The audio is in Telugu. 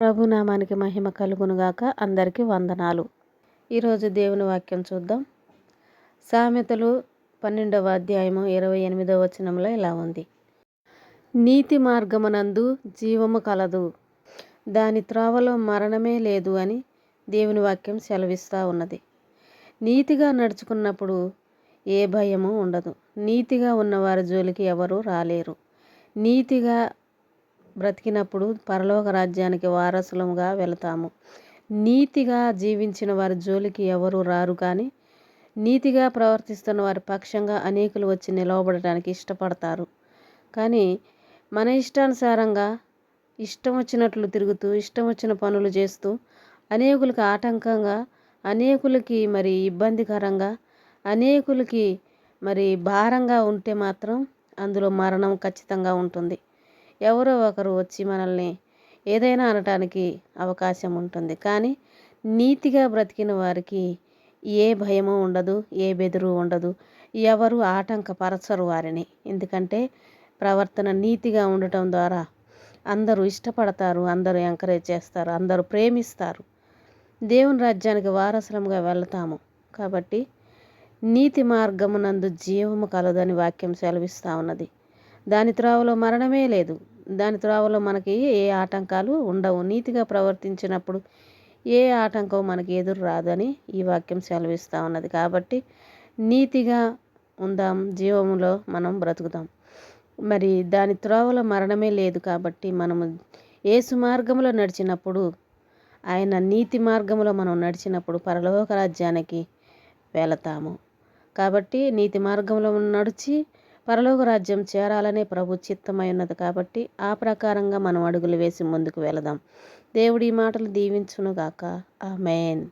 ప్రభునామానికి మహిమ కలుగునుగాక అందరికీ వందనాలు. ఈరోజు దేవుని వాక్యం చూద్దాం. సామెతలు పన్నెండవ అధ్యాయము ఇరవై ఎనిమిదవ వచనంలో ఇలా ఉంది. నీతి మార్గమునందు జీవము కలదు. దాని త్రోవలో మరణమే లేదు అని దేవుని వాక్యం సెలవిస్తూ ఉన్నది. నీతిగా నడుచుకున్నప్పుడు ఏ భయము ఉండదు. నీతిగా ఉన్నవారి జోలికి ఎవరూ రాలేరు. నీతిగా బ్రతికినప్పుడు పరలోక రాజ్యానికి వారసులముగా వెళతాము. నీతిగా జీవించిన వారి జోలికి ఎవరు రారు కానీ నీతిగా ప్రవర్తిస్తున్న వారి పక్షంగా అనేకులు వచ్చి నిలవబడటానికి ఇష్టపడతారు. కానీ మన ఇష్టానుసారంగా ఇష్టం వచ్చినట్లు తిరుగుతూ ఇష్టం వచ్చిన పనులు చేస్తూ అనేకులకి ఆటంకంగా అనేకులకి మరి ఇబ్బందికరంగా అనేకులకి మరి భారంగా ఉంటే మాత్రం అందులో మరణం ఖచ్చితంగా ఉంటుంది. ఎవరో ఒకరు వచ్చి మనల్ని ఏదైనా అనటానికి అవకాశం ఉంటుంది. కానీ నీతిగా బ్రతికిన వారికి ఏ భయము ఉండదు ఏ బెదురు ఉండదు. ఎవరు ఆటంకపరచరు వారిని. ఎందుకంటే ప్రవర్తన నీతిగా ఉండటం ద్వారా అందరూ ఇష్టపడతారు అందరూ ఎంకరేజ్ చేస్తారు అందరూ ప్రేమిస్తారు. దేవుని రాజ్యానికి వారసులంగా వెళ్తాము. కాబట్టి నీతి మార్గమునందు జీవము కలదని వాక్యం సెలవిస్తూ ఉన్నది. దాని త్రోవలో మరణమే లేదు. దాని త్రోవలో మనకి ఏ ఆటంకాలు ఉండవు. నీతిగా ప్రవర్తించినప్పుడు ఏ ఆటంకం మనకి ఎదురు రాదని ఈ వాక్యం సెలవిస్తూ ఉన్నది. కాబట్టి నీతిగా ఉందాం జీవములో మనం బ్రతుకుదాం. మరి దాని త్రోవలో మరణమే లేదు కాబట్టి మనము ఏసు మార్గంలో నడిచినప్పుడు ఆయన నీతి మార్గంలో మనం నడిచినప్పుడు పరలోక రాజ్యానికి వెళతాము. కాబట్టి నీతి మార్గంలో నడిచి పరలోక రాజ్యం చేరాలనే ప్రభు చిత్తమై ఉన్నది కాబట్టి ఆ ప్రకారంగా మనం అడుగులు వేసి ముందుకు వెళదాం. దేవుడి మాటలు దీవించునుగాక. ఆ మేన్